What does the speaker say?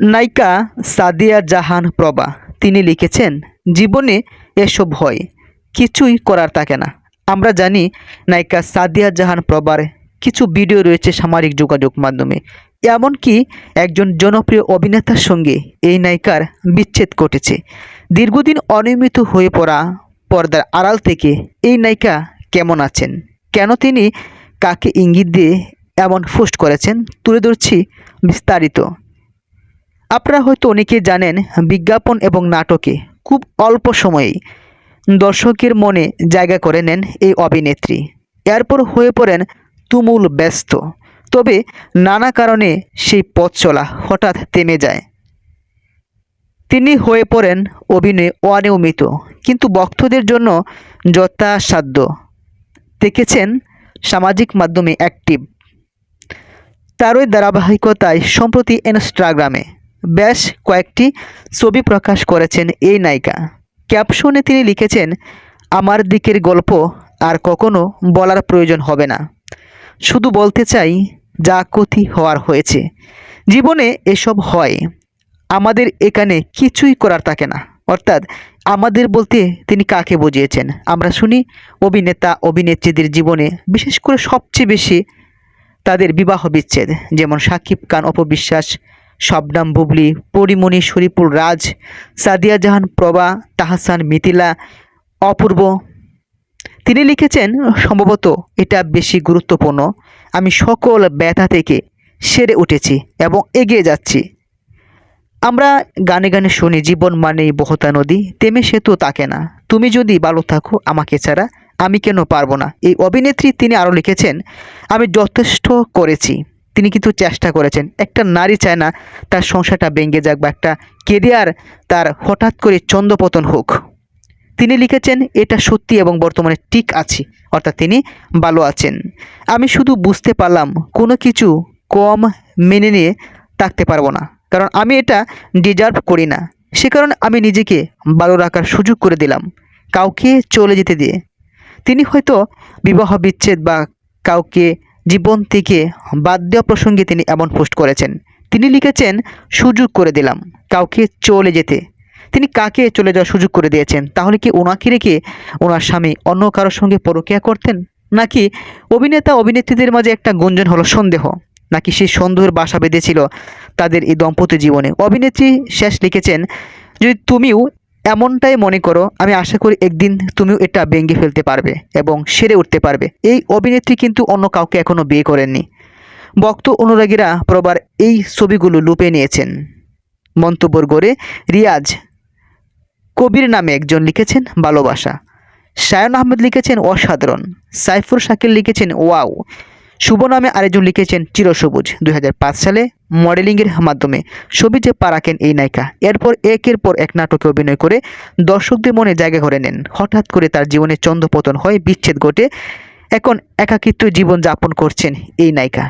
নায়িকা সাদিয়া জাহান প্রভা, তিনি লিখেছেন, জীবনে এসব হয়, কিছুই করার থাকে না। আমরা জানি নায়িকা সাদিয়া জাহান প্রভার কিছু ভিডিও রয়েছে সামাজিক যোগাযোগ মাধ্যমে। এমনকি একজন জনপ্রিয় অভিনেতার সঙ্গে এই নায়িকার বিচ্ছেদ ঘটেছে। দীর্ঘদিন অনিয়মিত হয়ে পড়া পর্দার আড়াল থেকে এই নায়িকা কেমন আছেন? কেন তিনি কাকে ইঙ্গিত দিয়ে এমন পোস্ট করেছেন? তুলে ধরছি বিস্তারিত। আপনারা হয়তো অনেকে জানেন বিজ্ঞাপন এবং নাটকে খুব অল্প সময়েই দর্শকের মনে জায়গা করে নেন এই অভিনেত্রী। এরপর হয়ে পড়েন তুমুল ব্যস্ত। তবে নানা কারণে সেই পথ চলা হঠাৎ থেমে যায়। তিনি হয়ে পড়েন অভিনয়ে অনিয়মিত, কিন্তু ভক্তদের জন্য যথাসাধ্য। দেখেছেন সামাজিক মাধ্যমে অ্যাক্টিভ। তারই ধারাবাহিকতায় সম্প্রতি ইনস্টাগ্রামে। বেশ কয়েকটি ছবি প্রকাশ করেছেন এই নায়িকা। ক্যাপশনে তিনি লিখেছেন, আমার দিকের গল্প আর কখনো বলার প্রয়োজন হবে না। শুধু বলতে চাই, যা ক্ষতি হওয়ার হয়েছে। জীবনে এসব হয়। আমাদের এখানে কিছুই করার থাকে না। অর্থাৎ আমাদের বলতে তিনি কাকে বুঝিয়েছেন? আমরা শুনি অভিনেতা, অভিনেত্রীদের জীবনে বিশেষ করে সবচেয়ে বেশি তাদের বিবাহ বিচ্ছেদ, যেমন সাকিব খান, অপবিশ্বাস শবনাম বুবলি, পরিমণি শরীফুল রাজ, সাদিয়া জাহান প্রভা, তাহসান মিথিলা অপূর্ব। তিনি লিখেছেন, সম্ভবত এটা বেশি গুরুত্বপূর্ণ, আমি সকল ব্যথা থেকে সেরে উঠেছি এবং এগিয়ে যাচ্ছি। আমরা গানে গানে শুনি, জীবন মানেই বহতা নদী তেমে সেতু তাকে না। তুমি যদি ভালো থাকো আমাকে ছাড়া, আমি কেন পারব না? এই অভিনেত্রী তিনি আরও লিখেছেন, আমি যথেষ্ট করেছি। তিনি কিন্তু চেষ্টা করেছেন। একটা নারী চায় না তার সংসারটা ভেঙে যাক বা একটা কেরিয়ার তার হঠাৎ করে চন্দ্রপতন হোক। তিনি লিখেছেন, এটা সত্যি এবং বর্তমানে ঠিক আছি। অর্থাৎ তিনি ভালো আছেন। আমি শুধু বুঝতে পারলাম, কোনো কিছু কম মেনে নিয়ে থাকতে পারব না। কারণ আমি এটা ডিজার্ভ করি না। সে কারণে আমি নিজেকে ভালো রাখার সুযোগ করে দিলাম, কাউকে চলে যেতে দিয়ে। তিনি হয়তো বিবাহ বিচ্ছেদ বা কাউকে জীবন থেকে বাদ দেওয়া প্রসঙ্গে তিনি এমন পোস্ট করেছেন। তিনি লিখেছেন, সুযোগ করে দিলাম, কাউকে চলে যেতে। তিনি কাকে চলে যাওয়ার সুযোগ করে দিয়েছেন? তাহলে কি ওনাকে রেখে ওনার স্বামী অন্য কারোর সঙ্গে পরকীয়া করতেন? নাকি অভিনেতা, অভিনেত্রীদের মাঝে একটা গুঞ্জন হলো সন্দেহ? নাকি সেই সন্দেহের বাসা বেঁধেছিল তাদের এই দম্পতি জীবনে? অভিনেত্রী শেষ লিখেছেন, যদি তুমিও এমনটাই মনে করো, আমি আশা করি একদিন তুমিও এটা ভেঙে ফেলতে পারবে এবং সেরে উঠতে পারবে। এই অভিনেত্রী কিন্তু অন্য কাউকে এখনও বিয়ে করেননি। ভক্ত অনুরাগীরা প্রবার এই ছবিগুলো লুপে নিয়েছেন। মন্তব্যর গড়ে রিয়াজ কবির নামে একজন লিখেছেন ভালোবাসা। শায়ন আহমেদ লিখেছেন অসাধারণ। সাইফুর শাকিল লিখেছেন ওয়াও। শুভ নামে আরেকজন লিখেছেন চিরসবুজ। দু হাজার পাঁচ সালে মডেলিংয়ের মাধ্যমে ছবিতে পা রাখেন এই নায়িকা। এরপর একের পর এক নাটকে অভিনয় করে দর্শকদের মনে জায়গা করে নেন। হঠাৎ করে তার জীবনে চন্দ্রপতন হয়, বিচ্ছেদ ঘটে। এখন একাকিত্ব জীবন যাপন করছেন এই নায়িকা।